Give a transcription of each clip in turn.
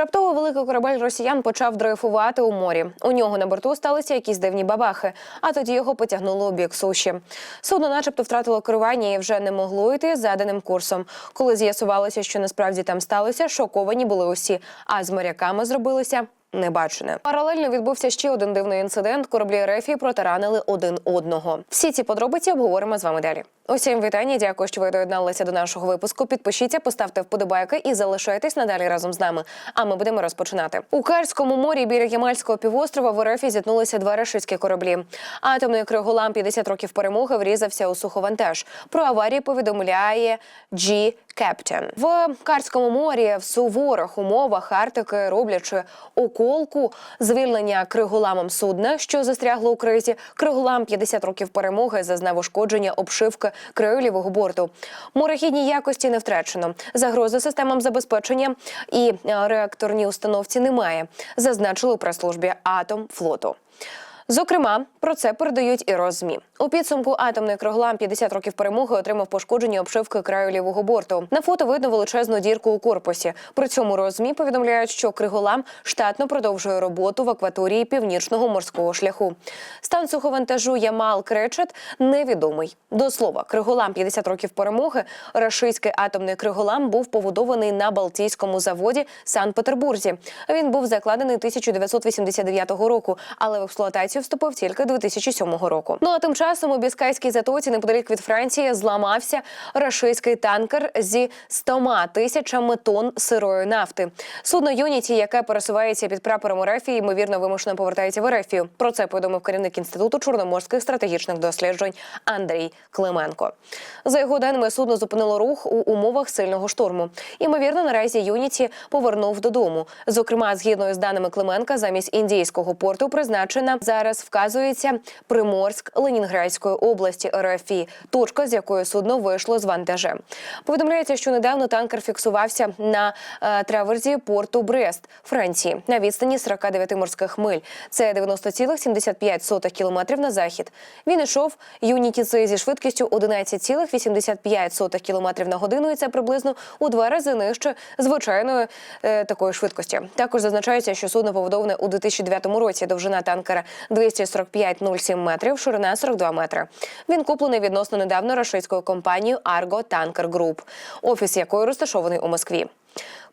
Раптово великий корабель росіян почав дрейфувати у морі. У нього на борту сталися якісь дивні бабахи, а тоді його потягнуло у бік суші. Судно, начебто, втратило керування і вже не могло йти заданим курсом. Коли з'ясувалося, що насправді там сталося, шоковані були усі, а з моряками зробилося. Небачене паралельно відбувся ще один дивний інцидент. Кораблі РФ протаранили один одного. Всі ці подробиці обговоримо з вами далі. Усім вітання. Дякую, що ви доєдналися до нашого випуску. Підпишіться, поставте вподобайки і залишайтесь надалі разом з нами. А ми будемо розпочинати у Карському морі біля Ямальського півострова в РФ зіткнулися два рашистські кораблі. Атомний криголам 50 років перемоги врізався у суховантаж. Про аварію повідомляє G. Captain. в Карському морі в суворих умовах Арктики, роблячи околку звільнення криголамом судна, що застрягло у кризі. Криголам 50 років перемоги зазнав ушкодження обшивки краю лівого борту. Морехідні якості не втрачено. Загрози системам забезпечення і е, реакторній установці немає. Зазначили у прес-службі Атом флоту. Зокрема, про це передають і розмі. У підсумку атомний криголам 50 років перемоги отримав пошкодження обшивки краю лівого борту. На фото видно величезну дірку у корпусі. При цьому розмі повідомляють, що криголам штатно продовжує роботу в акваторії північного морського шляху. Стан суховантажу Ямал Кречет невідомий. До слова, криголам 50 років перемоги. Рашистський атомний криголам був побудований на Балтійському заводі Санкт-Петербурзі. Він був закладений 1989 року, але в експлуатацію вступив тільки 2007 року. Ну а тим часом у Біскайській затоці неподалік від Франції зламався рашистський танкер зі 100 тисячами тонн сирої нафти. Судно Юніті, яке пересувається під прапором РФ, ймовірно вимушено повертається в Ерефію. Про це повідомив керівник інституту чорноморських стратегічних досліджень Андрій Клименко. За його даними, судно зупинило рух у умовах сильного шторму. Ймовірно, наразі Юніті повернув додому. Зокрема, згідно з даними Клименка, замість індійського порту призначена зараз вказується Приморськ Ленінградської області РФІ, точка з якої судно вийшло з вантажем. Повідомляється, що недавно танкер фіксувався на е, траверзі порту Брест, Франції, на відстані 49 морських миль. Це 90,75 кілометрів на захід. Він йшов юнітіци зі швидкістю 11,85 кілометрів на годину, і це приблизно у два рази нижче звичайної е, такої швидкості. Також зазначається, що судно побудоване у 2009 році. Довжина танкера 245,07 метрів, ширина 42 метри. Він куплений відносно недавно рашистською компанією Argo Tanker Group, офіс якої розташований у Москві.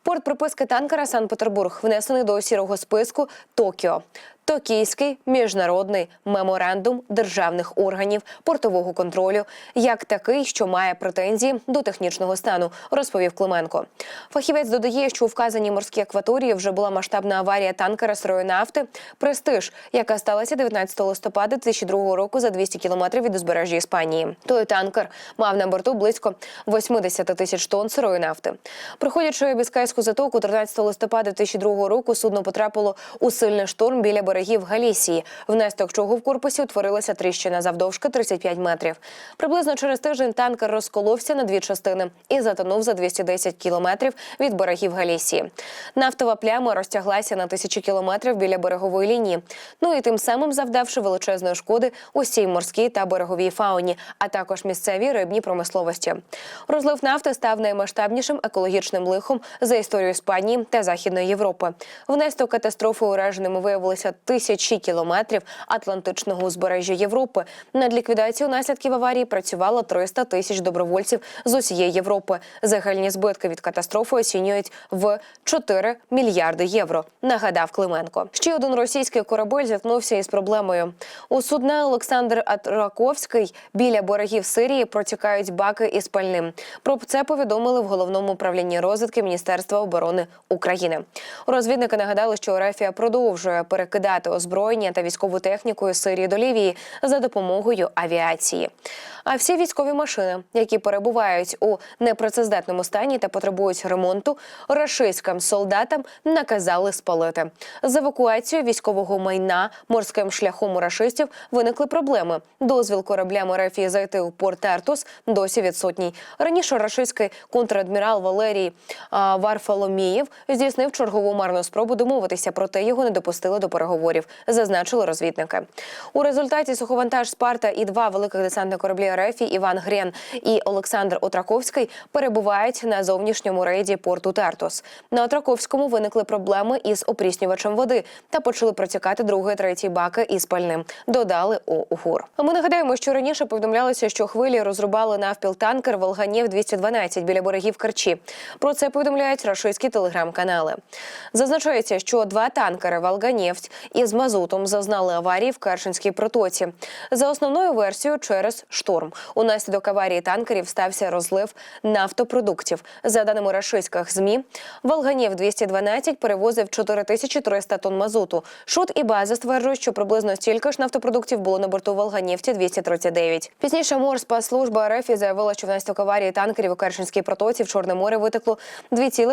Порт приписки танкера Санкт-Петербург внесений до сірого списку Токіо. Токійський міжнародний меморандум державних органів портового контролю, як такий, що має претензії до технічного стану, розповів Клименко. Фахівець додає, що у вказаній морській акваторії вже була масштабна аварія танкера сирої нафти Престиж, яка сталася 19 листопада 2002 року за 200 кілометрів від узбережжя Іспанії. Той танкер мав на борту близько 80 тисяч тонн сирої нафти. Приходячи в Біскайську затоку 13 листопада 2002 року, судно потрапило у сильний шторм біля берегів Галісії, внаслідок чого в корпусі утворилася тріщина завдовжки 35 метрів. Приблизно через тиждень танкер розколовся на дві частини і затонув за 210 кілометрів від берегів Галісії. Нафтова пляма розтяглася на тисячі кілометрів біля берегової лінії. Ну і тим самим завдавши величезної шкоди усій морській та береговій фауні, а також місцевій рибній промисловості. Розлив нафти став наймасштабнішим екологічним лихом за історію Іспанії та Західної Європи. Внаслідок катастрофи ураженими виявилися тисячі кілометрів Атлантичного узбережжя Європи. Над ліквідацією наслідків аварії працювало 300 тисяч добровольців з усієї Європи. Загальні збитки від катастрофи оцінюють в 4 мільярди євро. Нагадав Клименко. Ще один російський корабель зіткнувся із проблемою. У судна Олександр Атраковський біля берегів Сирії протікають баки із пальним. Про це повідомили в головному управлінні розвідки Міністерства оборони України. Розвідники нагадали, що Рефія продовжує перекидати озброєння та військову техніку із Сирії до Лівії за допомогою авіації. А всі військові машини, які перебувають у непрацездатному стані та потребують ремонту, рашистським солдатам наказали спалити. З евакуацією військового майна морським шляхом у рашистів виникли проблеми. Дозвіл кораблям РФ зайти у порт Артус досі відсутній. Раніше рашистський контрадмірал Валерій а, Варфоломієв здійснив чергову марну спробу домовитися, проте його не допустили до переговорів, зазначили розвідники. У результаті суховантаж Спарта і два великих десантних кораблі РФ Іван Грен і Олександр Отраковський перебувають на зовнішньому рейді порту Тартус. На Отраковському виникли проблеми із опріснювачем води та почали протікати другий, третій баки із пальним. Додали ОУГУР. А Ми нагадаємо, що раніше повідомлялося, що хвилі розрубали навпіл танкер Волганєв 212 біля берегів Керчі. Про це повідомляють рашистські телеграм-канали. Зазначається, що два танкери Волганєвць із мазутом зазнали аварії в Керченській протоці. За основною версією, через шторм. Унаслідок аварії танкерів стався розлив нафтопродуктів. За даними рашистських змі, Волганєв 212 перевозив 4300 тонн мазуту. Шут і база стверджують, що приблизно стільки ж нафтопродуктів було на борту Волганєвці 239. Пізніше Морспаслужба РФ заявила, що внаслідок аварії танкерів у Керченській протоці в Чорне море витекло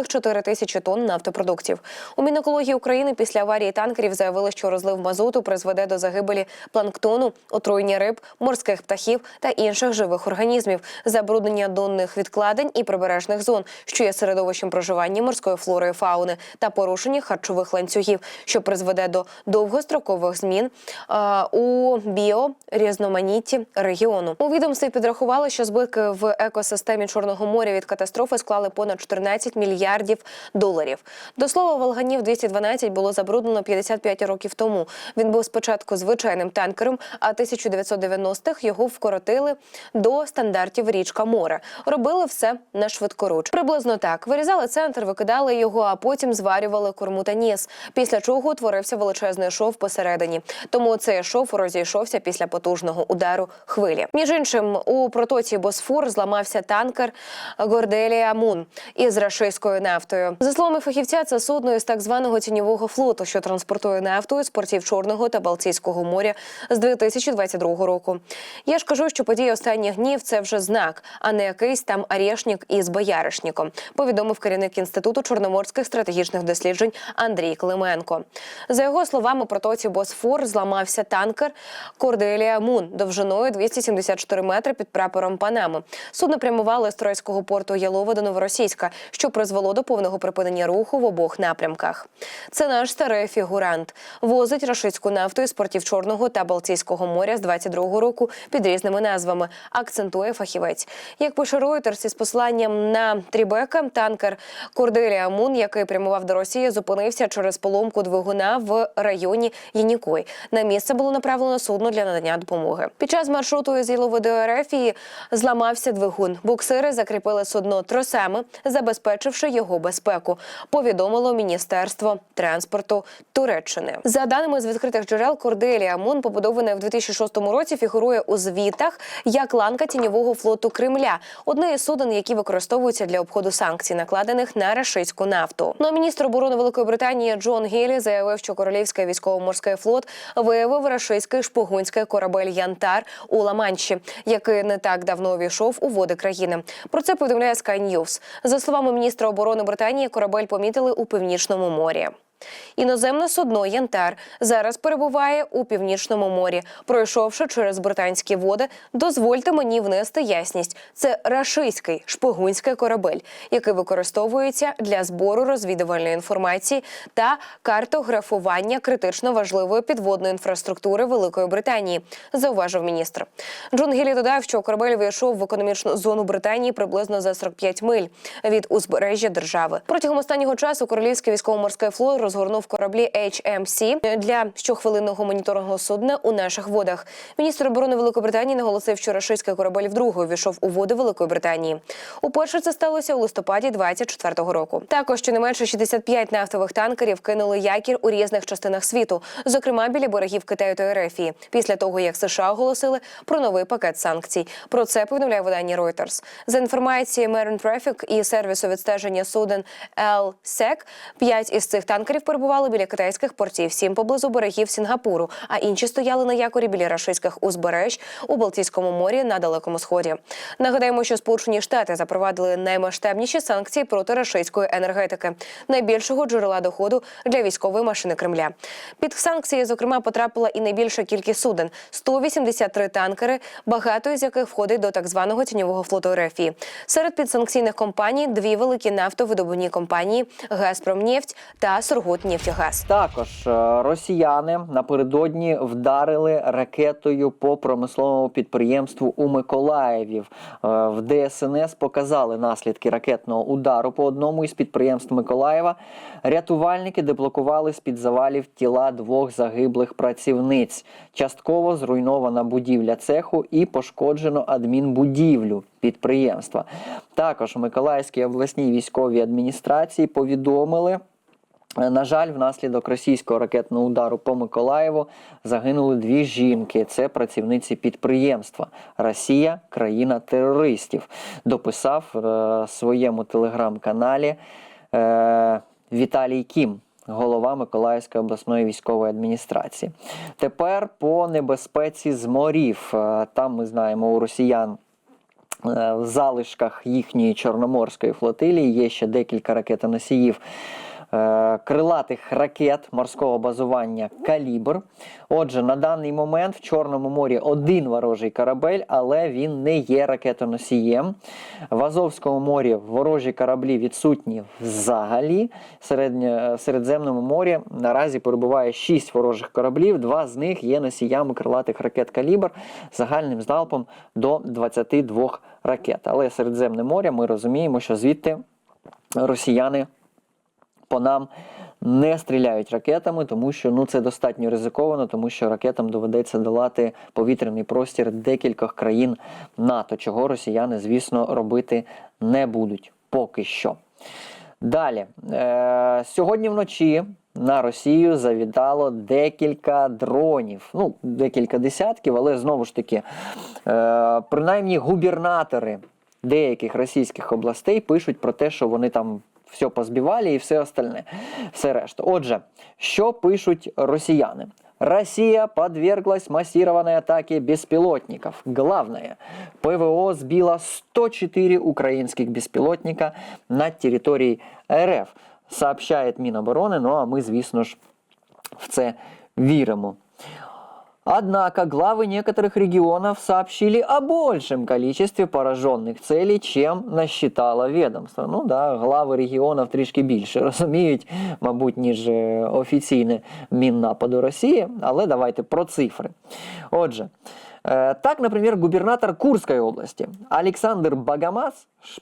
2,4 тисячі тонн нафтопродуктів. У Мінекології України після аварії танкерів заявили, що розлив мазуту призведе до загибелі планктону, отруєння риб, морських птахів та інших живих організмів, забруднення донних відкладень і прибережних зон, що є середовищем проживання морської флори і фауни, та порушення харчових ланцюгів, що призведе до довгострокових змін е, у біорізноманітті регіону. У відомстві підрахували, що збитки в екосистемі Чорного моря від катастрофи склали понад 14 мільярдів доларів. До слова, Волганів 212 було забруднено 55 років тому. Він був спочатку звичайним танкером, а 1990-х його вкоротили до стандартів річка море. Робили все на швидкоруч. Приблизно так вирізали центр, викидали його, а потім зварювали корму та ніс. Після чого утворився величезний шов посередині. Тому цей шов розійшовся після потужного удару хвилі. Між іншим, у протоці Босфор зламався танкер Горделія Мун із рашистською нафтою. За словами фахівця, це судно із так званого тіньового флоту, що транспортує нафту із портів Чорного та Балтійського моря з 2022 року. Я ж кажу, що події останніх днів це вже знак, а не якийсь там арешнік із бояришніком. Повідомив керівник інституту чорноморських стратегічних досліджень Андрій Клименко. За його словами, протоці Босфор зламався танкер Корделія Мун довжиною 274 метри під прапором Панами. Судно прямувало з турецького порту Ялова до Новоросійська, що призвело до повного припинення руху в обох напрямках. Це наш старий фігурант. Возить рашистську нафту із портів Чорного та Балтійського моря з 22-го року під різними назвами. Акцентує фахівець. Як пише Reuters із посиланням на Трібека, танкер Корделія Мун, який прямував до Росії, зупинився через поломку двигуна в районі Єнікой. На місце було направлено судно для надання допомоги. Під час маршруту із Ілови до зламався двигун. Буксири закріпили судно тросами, забезпечивши його безпеку. Повідомило Міністерство транспорту Туреччини. За даними з відкритих джерел, Корделія Мун, побудований в 2006 році, фігурує у звітах як ланка тіньового флоту Кремля, одне із суден, які використовуються для обходу санкцій, накладених на рашистську нафту. Ну а міністр оборони Великої Британії Джон Гілі заявив, що королівський військово-морський флот виявив рашистський шпигунський корабель Янтар у Ла-Манші, який не так давно увійшов у води країни. Про це повідомляє Sky News. За словами міністра оборони Британії, корабель помітили у північному морі. Іноземне судно Янтар зараз перебуває у північному морі. Пройшовши через британські води, дозвольте мені внести ясність. Це рашистський шпигунський корабель, який використовується для збору розвідувальної інформації та картографування критично важливої підводної інфраструктури Великої Британії, зауважив міністр. Джон Гілі додав, що корабель вийшов в економічну зону Британії приблизно за 45 миль від узбережжя держави. Протягом останнього часу королівський військово-морський флот розгорнув кораблі HMC для щохвилинного моніторингу судна у наших водах. Міністр оборони Великої Британії наголосив, що рашистський корабель вдруге увійшов у води Великої Британії. Уперше це сталося у листопаді 24-го року. Також щонайменше 65 нафтових танкерів кинули якір у різних частинах світу, зокрема біля берегів Китаю та Ерефії, після того як США оголосили про новий пакет санкцій. Про це повідомляє видання Reuters. За інформацією Marine Traffic і сервісу відстеження суден LSEC, п'ять із цих танкерів перебували біля китайських портів, сім поблизу берегів Сінгапуру, а інші стояли на якорі біля рашистських узбереж у Балтійському морі на далекому сході. Нагадаємо, що Сполучені Штати запровадили наймасштабніші санкції проти рашистської енергетики, найбільшого джерела доходу для військової машини Кремля. Під санкції, зокрема, потрапила і найбільша кількість суден 183 танкери, багато із яких входить до так званого тіньового флоту РФ. Серед підсанкційних компаній дві великі нафтовидобувні компанії Газпромнефть та Сургутнефтегаз. Також е, росіяни напередодні вдарили ракетою по промисловому підприємству у Миколаєві. Е, В ДСНС показали наслідки ракетного удару по одному із підприємств Миколаєва. Рятувальники деблокували з під завалів тіла двох загиблих працівниць. Частково зруйнована будівля цеху і пошкоджено адмінбудівлю підприємства. Також Миколаївській обласній військовій адміністрації повідомили. На жаль, внаслідок російського ракетного удару по Миколаєву загинули дві жінки. Це працівниці підприємства. Росія країна терористів. Дописав е, своєму телеграм-каналі е, Віталій Кім. Голова Миколаївської обласної військової адміністрації. Тепер по небезпеці з морів. Е, Там ми знаємо у росіян Е, в залишках їхньої чорноморської флотилії є ще декілька ракетоносіїв крилатих ракет морського базування Калібр. Отже, на даний момент в Чорному морі один ворожий корабель, але він не є ракетоносієм. В Азовському морі ворожі кораблі відсутні взагалі. Середньо- В Середземному морі наразі перебуває 6 ворожих кораблів, два з них є носіями крилатих ракет Калібр загальним залпом до 22 ракет. Але Середземне море ми розуміємо, що звідти росіяни по нам не стріляють ракетами, тому що ну це достатньо ризиковано, тому що ракетам доведеться долати повітряний простір декількох країн НАТО, чого росіяни, звісно, робити не будуть поки що. Далі, е, сьогодні вночі на Росію завітало декілька дронів, ну декілька десятків, але знову ж таки, е, принаймні губернатори деяких російських областей пишуть про те, що вони там все позбивали і все остальне, все решта. Отже, що пишуть росіяни? Россия подверглась массированной атаке беспилотников. Главное, ПВО сбило 104 украинских беспилотника над территорией РФ, сообщает Міноборони. Ну а ми, звісно ж, в це віримо. Однако главы некоторых регионов сообщили о большем количестве пораженных целей, чем насчитало ведомство. Ну да, глави регіонів трішки більше розуміють, мабуть, ніж е, офіційне Міннападу Росії, але давайте про цифри. Отже, е, так, например, губернатор Курской области Александр Багамас ш-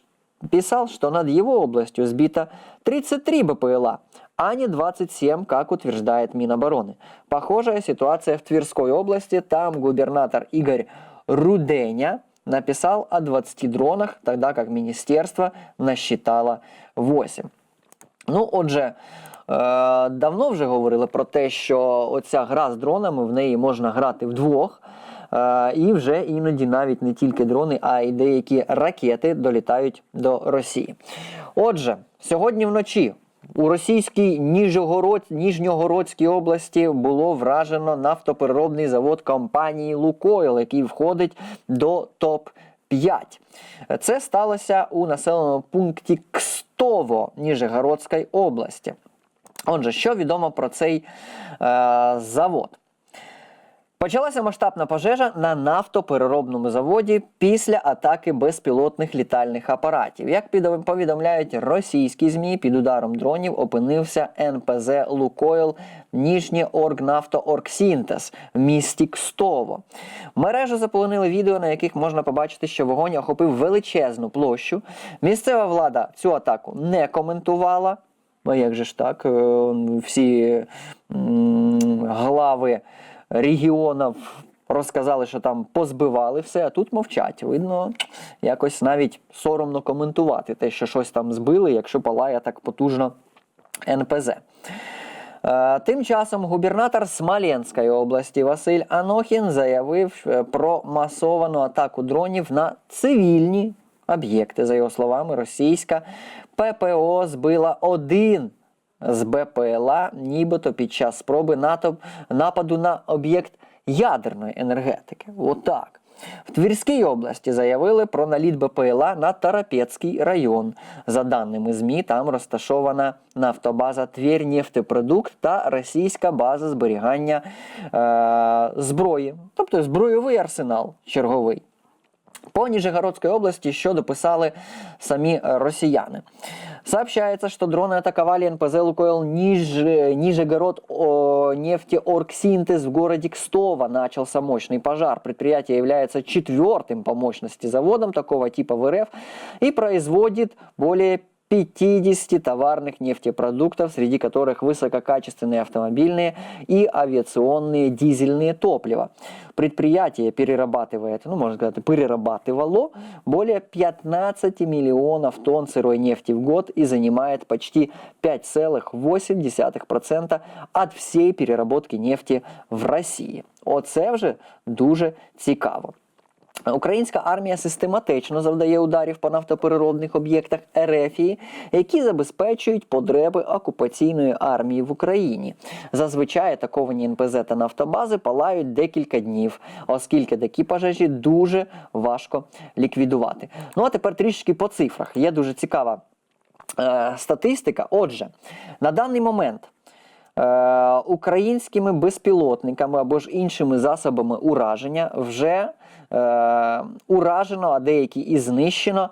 писал, что над его областью сбито 33 БПЛА, а не 27, как утверждает Минобороны. Похожая ситуация в Тверской области. Там губернатор Игорь Руденя написал о 20 дронах, тогда как министерство насчитало 8. Ну, отже, е, давно вже говорили про те, що оця гра з дронами в неї можна грати вдвох. Е, І вже іноді навіть не тільки дрони, а й деякі ракети долітають до Росії. Отже, сьогодні вночі у російській Ніжогород... Ніжньогородській області було вражено нафтопереробний завод компанії Лукойл, який входить до топ 5 Це сталося у населеному пункті Кстово Ніжегородської області. Отже, що відомо про цей е, завод? Почалася масштабна пожежа на нафтопереробному заводі після атаки безпілотних літальних апаратів. Як повідомляють російські змі, під ударом дронів опинився НПЗ Лукойл Нижнє Оргнафтооргсінтез в місті Кстово. Мережу заполонили відео, на яких можна побачити, що вогонь охопив величезну площу. Місцева влада цю атаку не коментувала. А як же ж так? Е, Всі глави регіонів розказали, що там позбивали все, а тут мовчать. Видно, якось навіть соромно коментувати те, що щось там збили, якщо палає так потужно НПЗ. Е, Тим часом губернатор Смоленської області Василь Анохін заявив е, про масовану атаку дронів на цивільні об'єкти. За його словами, російська ППО збила один з БПЛА, нібито під час спроби НАТО нападу на об'єкт ядерної енергетики. Отак. В Тверській області заявили про наліт БПЛА на Тарапецький район. За даними ЗМІ, там розташована нафтобаза Твернефтепродукт та російська база зберігання е- зброї, тобто збройовий арсенал черговий. По Нижегородской области, що дописали самі е, росіяни. Сообщается, что дроны атаковали НПЗ «Лукойл» Ниж... Нижегород о, нефтеоргсинтез в городе Кстово. Начался мощный пожар. Предприятие является четвертым по мощности заводом такого типа в РФ и производит более 50 товарных нефтепродуктов, среди которых высококачественные автомобильные и авиационные дизельные топлива. Предприятие перерабатывает, ну, можно сказать, перерабатывало более 15 миллионов тонн сырой нефти в год и занимает почти 5,8% от всей переработки нефти в Росії. Оце вже дуже цікаво. Українська армія систематично завдає ударів по нафтопереробних об'єктах Ерефії, які забезпечують потреби окупаційної армії в Україні. Зазвичай атаковані НПЗ та нафтобази палають декілька днів, оскільки такі пожежі дуже важко ліквідувати. Ну а тепер трішки по цифрах. Є дуже цікава е, статистика. Отже, на даний момент. Е, українськими безпілотниками або ж іншими засобами ураження вже е, уражено, а деякі і знищено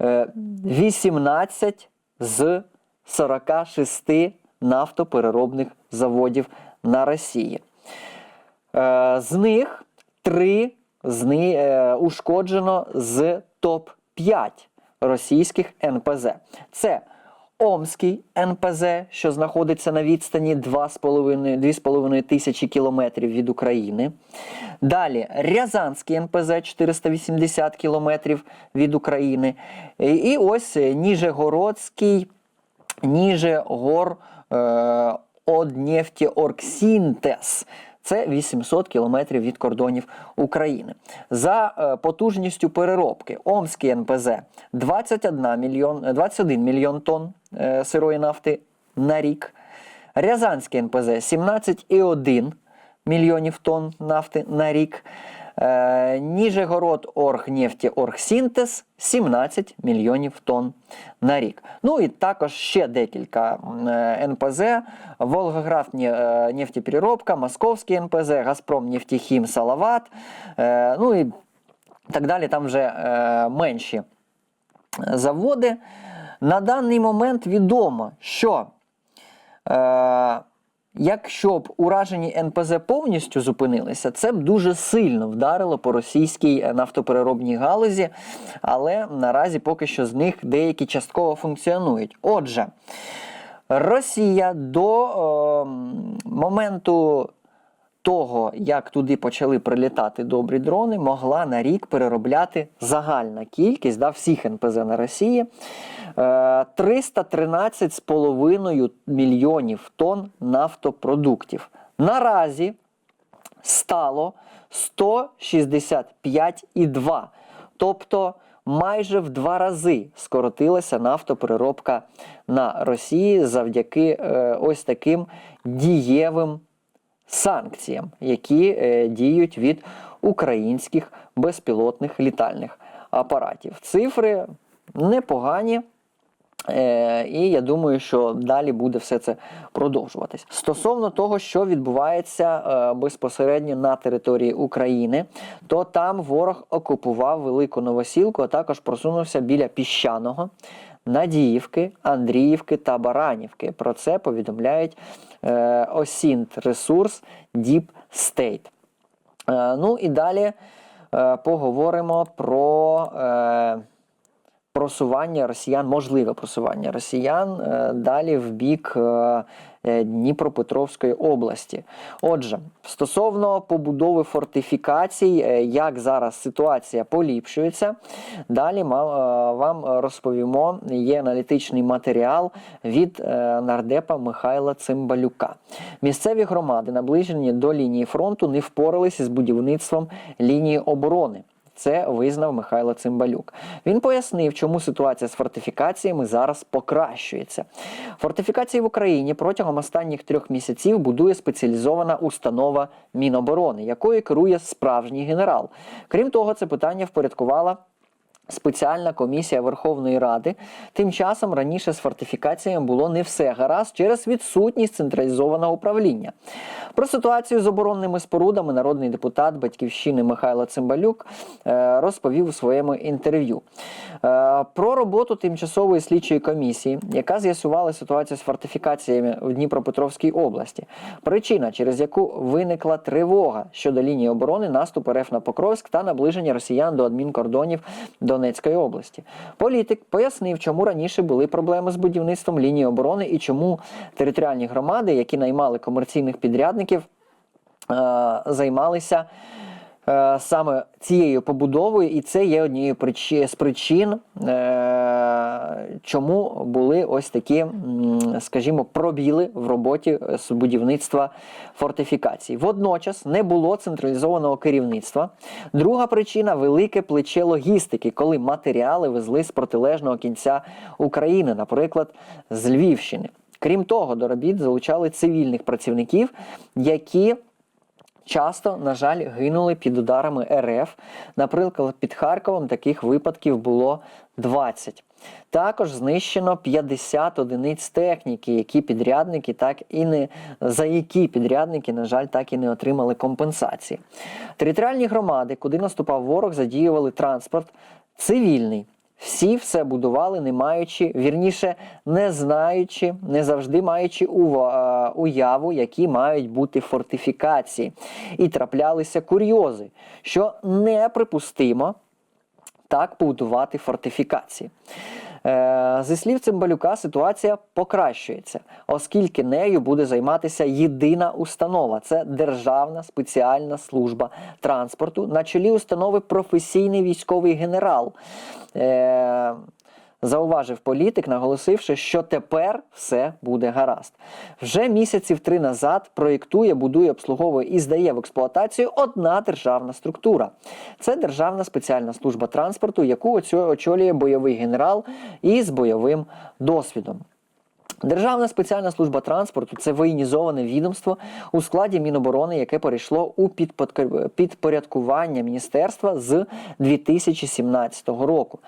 е, 18 з 46 нафтопереробних заводів на Росії. Е, з них три з ни, е, ушкоджено з топ-5 російських НПЗ. Це Омський НПЗ, що знаходиться на відстані 2,5 2,5 тисячі кілометрів від України. Далі Рязанський НПЗ 480 кілометрів від України. І, ось Ніжегородський Ніжегор е, Однефтеоргсінтез. Це 800 кілометрів від кордонів України. За е, потужністю переробки Омський НПЗ 21 мільйон, е, 21 мільйон тонн е, сирої нафти на рік. Рязанський НПЗ 17,1 мільйонів тонн нафти на рік. Е, Ніжегород Оргнефтеоргсінтез 17 мільйонів тонн на рік. Ну і також ще декілька е, НПЗ: Волгоград е, нефтепереробка, Московський НПЗ, Газпром Нефтехім Салават. Ну і так далі, там вже менші заводи. На даний момент відомо, що якщо б уражені НПЗ повністю зупинилися, це б дуже сильно вдарило по російській е, нафтопереробній галузі, але наразі поки що з них деякі частково функціонують. Отже, Росія до е, моменту того, як туди почали прилітати добрі дрони, могла на рік переробляти загальна кількість да, всіх НПЗ на Росії е, 313,5 мільйонів тонн нафтопродуктів. Наразі стало 165,2. Тобто майже в два рази скоротилася нафтопереробка на Росії завдяки е, ось таким дієвим санкціям, які е, діють від українських безпілотних літальних апаратів. Цифри непогані. Е, І я думаю, що далі буде все це продовжуватись. Стосовно того, що відбувається е, безпосередньо на території України, то там ворог окупував велику новосілку, а також просунувся біля піщаного. Надіївки, Андріївки та Баранівки. Про це повідомляють е, Осінт Ресурс Deep State. Е, ну і далі е, поговоримо про е, просування росіян, можливе просування росіян далі в бік Дніпропетровської області. Отже, стосовно побудови фортифікацій, е, як зараз ситуація поліпшується, далі е, вам розповімо. Є аналітичний матеріал від е, нардепа Михайла Цимбалюка. Місцеві громади, наближені до лінії фронту, не впоралися з будівництвом лінії оборони. Це визнав Михайло Цимбалюк. Він пояснив, чому ситуація з фортифікаціями зараз покращується. Фортифікації в Україні протягом останніх трьох місяців будує спеціалізована установа Міноборони, якою керує справжній генерал. Крім того, це питання впорядкувала Спеціальна комісія Верховної Ради. Тим часом раніше з фортифікаціями було не все гаразд через відсутність централізованого управління. Про ситуацію з оборонними спорудами народний депутат батьківщини Михайло Цимбалюк е, розповів у своєму інтерв'ю. Е, Про роботу тимчасової слідчої комісії, яка з'ясувала ситуацію з фортифікаціями в Дніпропетровській області. Причина, через яку виникла тривога щодо лінії оборони, наступу РФ на Покровськ та наближення росіян до адмінкордонів Донецької області. Політик пояснив, чому раніше були проблеми з будівництвом лінії оборони і чому територіальні громади, які наймали комерційних підрядників, е, займалися е, саме цією побудовою, і це є однією з причин, е, чому були ось такі, скажімо, пробіли в роботі е, з будівництва фортифікацій. Водночас не було централізованого керівництва. Друга причина велике плече логістики, коли матеріали везли з протилежного кінця України, наприклад, з Львівщини. Крім того, до робіт залучали цивільних працівників, які часто, на жаль, гинули під ударами РФ. Наприклад, під Харковом таких випадків було 20. Також знищено 50 одиниць техніки, які підрядники так і не за які підрядники, на жаль, так і не отримали компенсації. Територіальні громади, куди наступав ворог, задіювали транспорт цивільний. Всі все будували, не маючи, вірніше, не знаючи, не завжди маючи е, уяву, які мають бути фортифікації. І траплялися курйози, що неприпустимо так побудувати фортифікації. Е, Зі слів Цимбалюка, ситуація покращується, оскільки нею буде займатися єдина установа це Державна спеціальна служба транспорту. На чолі установи професійний військовий генерал. Зауважив політик, наголосивши, що тепер все буде гаразд. Вже місяців три назад проєктує, будує, обслуговує і здає в експлуатацію одна державна структура. Це Державна спеціальна служба транспорту, яку очолює бойовий генерал із бойовим досвідом. Державна спеціальна служба транспорту це воєнізоване відомство у складі Міноборони, яке перейшло у підпорядкування міністерства з 2017 року.